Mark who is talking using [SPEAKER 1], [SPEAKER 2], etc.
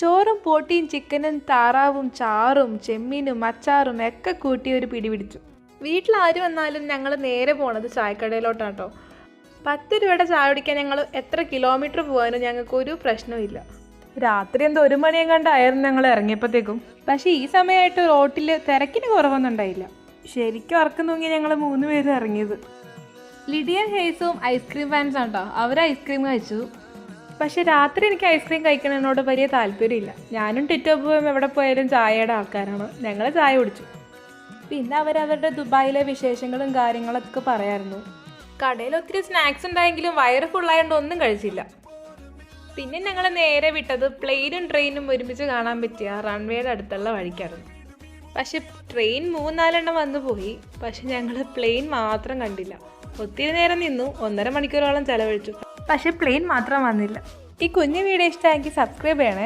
[SPEAKER 1] ചോറും പോട്ടിയും ചിക്കനും താറാവും ചാറും ചെമ്മീനും അച്ചാറും ഒക്കെ കൂട്ടി ഒരു പിടി പിടിച്ചു. വീട്ടിൽ ആര് വന്നാലും ഞങ്ങൾ നേരെ പോണത് ചായക്കടയിലോട്ടാട്ടോ പത്ത് രൂപയുടെ ചായ കുടിക്കാൻ ഞങ്ങൾ എത്ര കിലോമീറ്റർ പോകാനും ഞങ്ങൾക്ക് ഒരു പ്രശ്നവും രാത്രി എന്തോ ഒരു മണിയും കണ്ടായിരുന്നു ഞങ്ങൾ ഇറങ്ങിയപ്പോഴത്തേക്കും പക്ഷേ ഈ സമയമായിട്ട് റോട്ടിൽ തിരക്കിന് കുറവൊന്നും ഉണ്ടായില്ല. ശരിക്കും ഉറക്കം തൂങ്ങി ഞങ്ങൾ മൂന്ന് പേര് ഇറങ്ങിയത്. ലിഡിയൻ ഹേസും ഐസ്ക്രീം ഫാൻസ് ആട്ടോ അവർ ഐസ്ക്രീം കഴിച്ചു. പക്ഷെ രാത്രി എനിക്ക് ഐസ്ക്രീം കഴിക്കുന്നതിനോട് വലിയ താല്പര്യമില്ല. ഞാനും ടിറ്റോപ്പും എവിടെ പോയാലും ചായയുടെ ആൾക്കാരാണ്. ഞങ്ങൾ ചായ കുടിച്ചു. പിന്നെ അവരവരുടെ ദുബായിലെ വിശേഷങ്ങളും കാര്യങ്ങളൊക്കെ പറയായിരുന്നു. കടയിൽ ഒത്തിരി സ്നാക്സ് ഉണ്ടായെങ്കിലും വയറ് ഫുള്ളായതുകൊണ്ട് ഒന്നും കഴിച്ചില്ല. പിന്നെ ഞങ്ങൾ നേരെ വിട്ടത് പ്ലെയിനും ട്രെയിനും ഒരുമിച്ച് കാണാൻ പറ്റിയ റൺവേയുടെ അടുത്തുള്ള വഴിക്കായിരുന്നു. പക്ഷെ ട്രെയിൻ മൂന്നാലെണ്ണം വന്നു പോയി. പക്ഷെ ഞങ്ങൾ പ്ലെയിൻ മാത്രം കണ്ടില്ല. ഒത്തിരി നേരം നിന്നു. ഒന്നര മണിക്കൂറോളം ചെലവഴിച്ചു. പക്ഷെ പ്ലെയിൻ മാത്രം വന്നില്ല. ഈ കുഞ്ഞു വീഡിയോ ഇഷ്ടമാക്കി സബ്സ്ക്രൈബ് ചെയ്യണേ.